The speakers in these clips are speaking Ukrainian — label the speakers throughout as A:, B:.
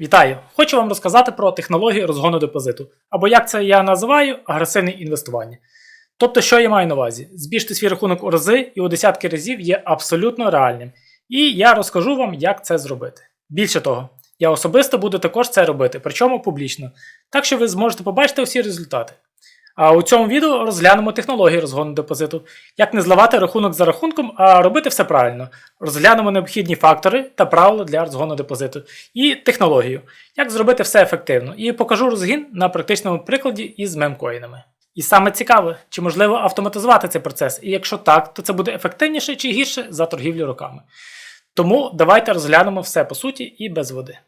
A: Вітаю! Хочу вам розказати про технологію розгону депозиту, або як це я називаю агресивне інвестування. Тобто, що я маю на увазі? Збільшити свій рахунок у рази і у десятки разів є абсолютно реальним. І я розкажу вам, як це зробити. Більше того, я особисто буду також це робити, причому публічно, так що ви зможете побачити усі результати. А у цьому відео розглянемо технології розгону депозиту, як не зливати рахунок за рахунком, а робити все правильно. Розглянемо необхідні фактори та правила для розгону депозиту і технологію, як зробити все ефективно, і покажу розгін на практичному прикладі із мемкоїнами. І саме цікаве, чи можливо автоматизувати цей процес, і якщо так, то це буде ефективніше чи гірше за торгівлю роками. Тому давайте розглянемо все по суті і без води.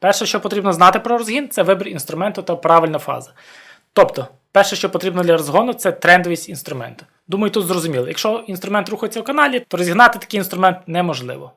A: Перше, що потрібно знати про розгін, це вибір інструменту та правильна фаза. Тобто, перше, що потрібно для розгону, це трендовість інструменту. Думаю, тут зрозуміло. Якщо інструмент рухається в каналі, то розігнати такий інструмент неможливо.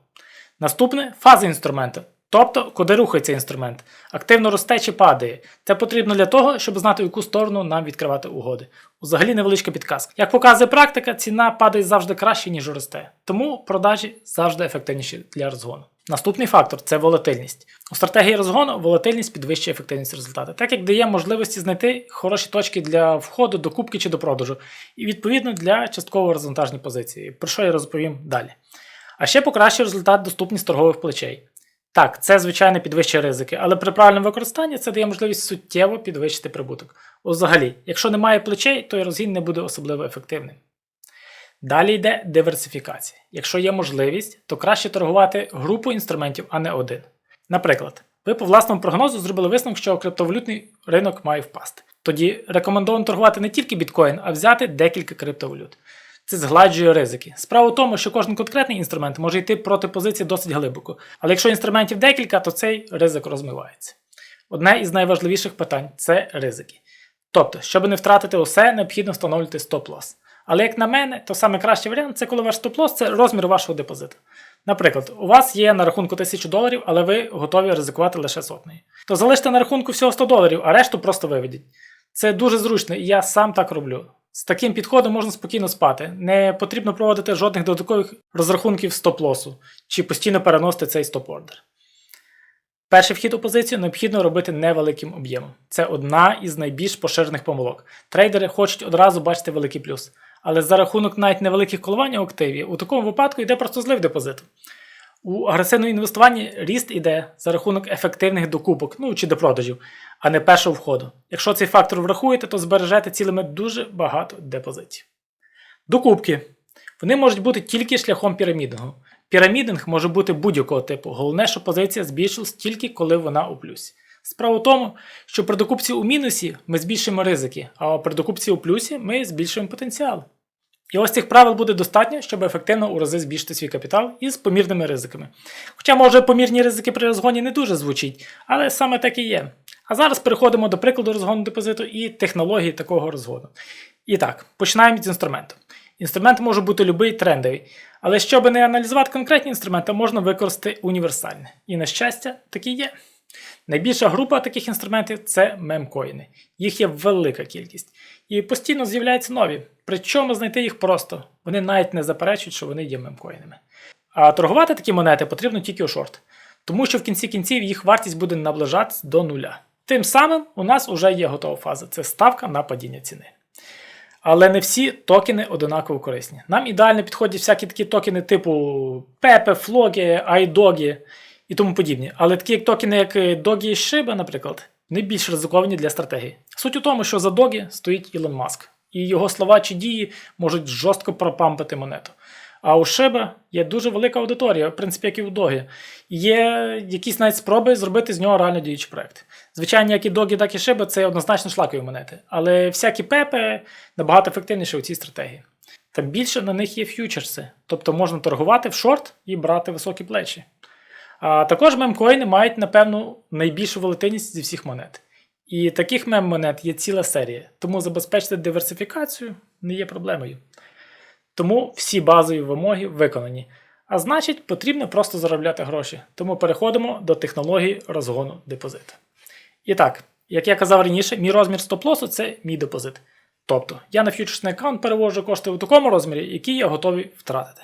A: Наступне фаза інструменту. Тобто, куди рухається інструмент, активно росте чи падає. Це потрібно для того, щоб знати, в яку сторону нам відкривати угоди. Взагалі невеличка підказка. Як показує практика, ціна падає завжди краще, ніж росте. Тому продажі завжди ефективніші для розгону. Наступний фактор це волатильність. У стратегії розгону волатильність підвищує ефективність результату, так як дає можливості знайти хороші точки для входу, до купки чи до продажу, і відповідно для частково розвантажної позиції, про що я розповім далі. А ще покращує результат доступність торгових плечей. Так, це звичайно підвищує ризики, але при правильному використанні це дає можливість суттєво підвищити прибуток. Взагалі, якщо немає плечей, то і розгін не буде особливо ефективним. Далі йде диверсифікація. Якщо є можливість, то краще торгувати групу інструментів, а не один. Наприклад, ви по власному прогнозу зробили висновок, що криптовалютний ринок має впасти. Тоді рекомендовано торгувати не тільки біткоін, а взяти декілька криптовалют. Це згладжує ризики. Справа в тому, що кожен конкретний інструмент може йти проти позиції досить глибоко, але якщо інструментів декілька, то цей ризик розмивається. Одне із найважливіших питань це ризики. Тобто, щоб не втратити усе, необхідно встановлювати стоп-лосс. Але як на мене, то саме кращий варіант це коли ваш стоп-лосс – це розмір вашого депозиту. Наприклад, у вас є на рахунку 1000 доларів, але ви готові ризикувати лише сотнею. То залиште на рахунку всього 100 доларів, а решту просто виведіть. Це дуже зручно, і я сам так роблю. З таким підходом можна спокійно спати. Не потрібно проводити жодних додаткових розрахунків стоп-лосу чи постійно переносити цей стоп-ордер. Перший вхід у позицію необхідно робити невеликим об'ємом. Це одна із найбільш поширених помилок. Трейдери хочуть одразу бачити великий плюс. Але за рахунок навіть невеликих коливань у активі, у такому випадку йде просто злив депозиту. У агресивному інвестуванні ріст іде за рахунок ефективних докупок, ну чи до продажів, а не першого входу. Якщо цей фактор врахуєте, то збережете цілими дуже багато депозитів. Докупки. Вони можуть бути тільки шляхом пірамідингу. Пірамідинг може бути будь-якого типу. Головне, що позиція збільшилась тільки коли вона у плюсі. Справа в тому, що при докупці у мінусі ми збільшуємо ризики, а при докупці у плюсі ми збільшуємо потенціал. І ось цих правил буде достатньо, щоб ефективно у рази збільшити свій капітал із помірними ризиками. Хоча, може, помірні ризики при розгоні не дуже звучить, але саме так і є. А зараз переходимо до прикладу розгону депозиту і технології такого розгону. І так, починаємо з інструменту. Інструмент може бути любий трендовий, але щоб не аналізувати конкретні інструменти, можна використати універсальне. І, на щастя, такі є. Найбільша група таких інструментів це мемкоїни. Їх є велика кількість. І постійно з'являються нові. Причому знайти їх просто. Вони навіть не заперечують, що вони є мемкоїнами. А торгувати такі монети потрібно тільки у шорт, тому що в кінці кінців їх вартість буде наближатися до нуля. Тим самим у нас вже є готова фаза це ставка на падіння ціни. Але не всі токени одинаково корисні. Нам ідеально підходять всякі такі токени типу Pepe, Flogi, iDogi і тому подібні. Але такі токени, як Dogi і Shiba, наприклад, не більш ризиковані для стратегії. Суть у тому, що за Догі стоїть Ілон Маск, і його слова чи дії можуть жорстко пропампити монету. А у Шиба є дуже велика аудиторія, в принципі, як і у Догі. Є якісь навіть спроби зробити з нього реально діючий проект. Звичайно, як і Догі, так і Шиба це однозначно шлакові монети. Але всякі пепи набагато ефективніші у цій стратегії. Та більше на них є ф'ючерси, тобто можна торгувати в шорт і брати високі плечі. А також мемкоїни мають, напевно, найбільшу волатильність зі всіх монет. І таких мем-монет є ціла серія, тому забезпечити диверсифікацію не є проблемою. Тому всі базові вимоги виконані. А значить, потрібно просто заробляти гроші. Тому переходимо до технології розгону депозиту. І так, як я казав раніше, мій розмір стоп-лосу це мій депозит. Тобто я на фьючерсний аккаунт перевожу кошти у такому розмірі, який я готовий втратити.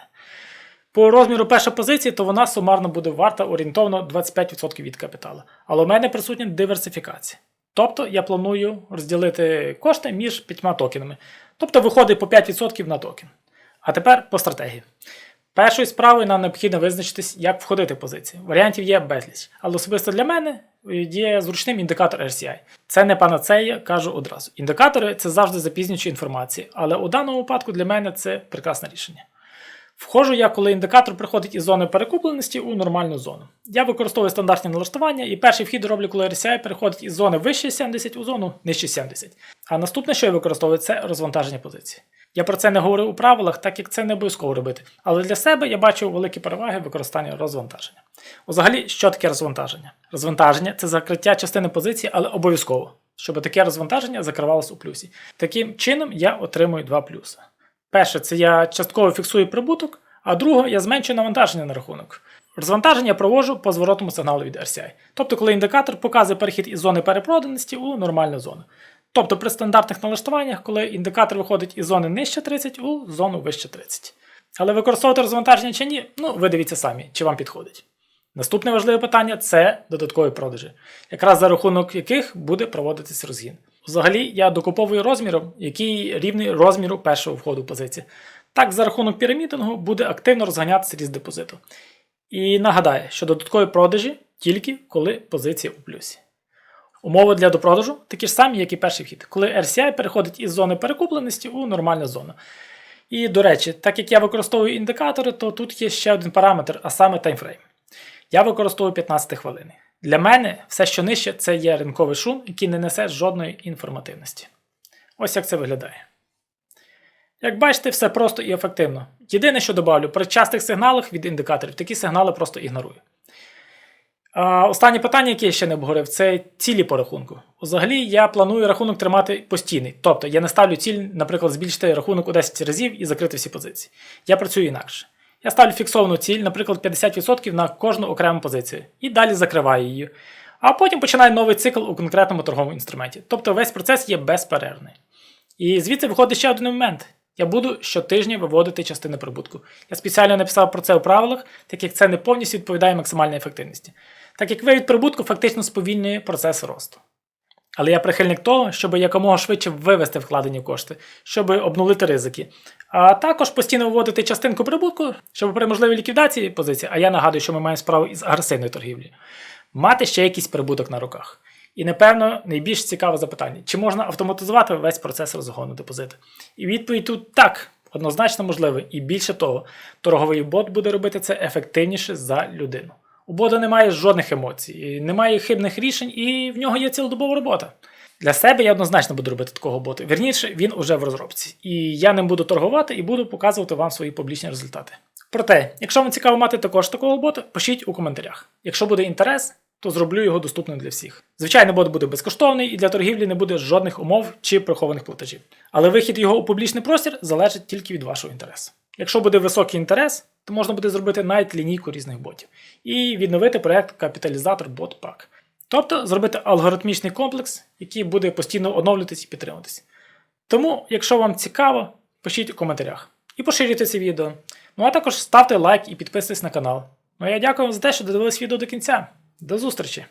A: По розміру першої позиції, то вона сумарно буде варта орієнтовно 25% від капіталу. Але у мене присутня диверсифікація. Тобто я планую розділити кошти між п'ятьма токенами. Тобто виходить по 5% на токен. А тепер по стратегії. Першою справою нам необхідно визначитись, як входити в позиції. Варіантів є безліч. Але особисто для мене є зручним індикатор RCI. Це не панацея, кажу одразу. Індикатори це завжди запізнюючі інформації, але у даному випадку для мене це прекрасне рішення. Входжу я, коли індикатор приходить із зони перекупленості у нормальну зону. Я використовую стандартні налаштування, і перший вхід роблю, коли RSI переходить із зони вище 70 у зону нижче 70. А наступне, що я використовую, це розвантаження позиції. Я про це не говорю у правилах, так як це не обов'язково робити. Але для себе я бачу великі переваги використання розвантаження. Взагалі, що таке розвантаження? Розвантаження це закриття частини позиції, але обов'язково, щоб таке розвантаження закривалось у плюсі. Таким чином я отримую два плюси. Перше, це я частково фіксую прибуток, а друге, я зменшую навантаження на рахунок. Розвантаження я проводжу по зворотному сигналу від RCI. Тобто, коли індикатор показує перехід із зони перепроданості у нормальну зону. Тобто при стандартних налаштуваннях, коли індикатор виходить із зони нижче 30 у зону вище 30. Але використовувати розвантаження чи ні, ну ви дивіться самі, чи вам підходить. Наступне важливе питання це додаткові продажі, якраз за рахунок яких буде проводитись розгін. Взагалі, я докуповую розміром, який рівний розміру першого входу позиції. Так, за рахунок пірамідингу буде активно розганятися ріст депозиту. І нагадаю, що додаткові продажі тільки коли позиція у плюсі. Умови для допродажу такі ж самі, як і перший вхід, коли RCI переходить із зони перекупленості у нормальну зону. І, до речі, так як я використовую індикатори, то тут є ще один параметр, а саме таймфрейм. Я використовую 15 хвилин. Для мене все, що нижче, це є ринковий шум, який не несе жодної інформативності. Ось як це виглядає. Як бачите, все просто і ефективно. Єдине, що добавлю, при частих сигналах від індикаторів такі сигнали просто ігнорую. А, Останнє питання, яке я ще не обговорив, це цілі по рахунку. Взагалі, я планую рахунок тримати постійний. Тобто я не ставлю ціль, наприклад, збільшити рахунок у 10 разів і закрити всі позиції. Я працюю інакше. Я ставлю фіксовану ціль, наприклад, 50% на кожну окрему позицію, і далі закриваю її. А потім починаю новий цикл у конкретному торговому інструменті. Тобто весь процес є безперервний. І звідси виходить ще один момент. Я буду щотижня виводити частини прибутку. Я спеціально написав про це у правилах, так як це не повністю відповідає максимальній ефективності. Так як вивід прибутку фактично сповільнює процес росту. Але я прихильник того, щоб якомога швидше вивести вкладені кошти, щоб обнулити ризики. А також постійно виводити частинку прибутку, щоб при можливій ліквідації позиції, а я нагадую, що ми маємо справу із агресивною торгівлею, мати ще якийсь прибуток на руках. І, напевно, найбільш цікаве запитання: чи можна автоматизувати весь процес розгону депозиту? І відповідь тут так, однозначно можливо. І більше того, торговий бот буде робити це ефективніше за людину. У бота немає жодних емоцій, немає хибних рішень, і в нього є цілодобова робота. Для себе я однозначно буду робити такого бота. Вірніше, він уже в розробці. І я ним буду торгувати і буду показувати вам свої публічні результати. Проте, якщо вам цікаво мати також такого бота, пишіть у коментарях. Якщо буде інтерес, то зроблю його доступним для всіх. Звичайно, бот буде безкоштовний і для торгівлі не буде жодних умов чи прихованих платежів. Але вихід його у публічний простір залежить тільки від вашого інтересу. Якщо буде високий інтерес, то можна буде зробити навіть лінійку різних ботів і відновити проект капіталізатор BotPack. Тобто зробити алгоритмічний комплекс, який буде постійно оновлюватись і підтримуватись. Тому, якщо вам цікаво, пишіть у коментарях і поширюйте це відео. Ну а також ставте лайк і підписуйтесь на канал. Ну а я дякую вам за те, що додивились відео до кінця. До зустрічі!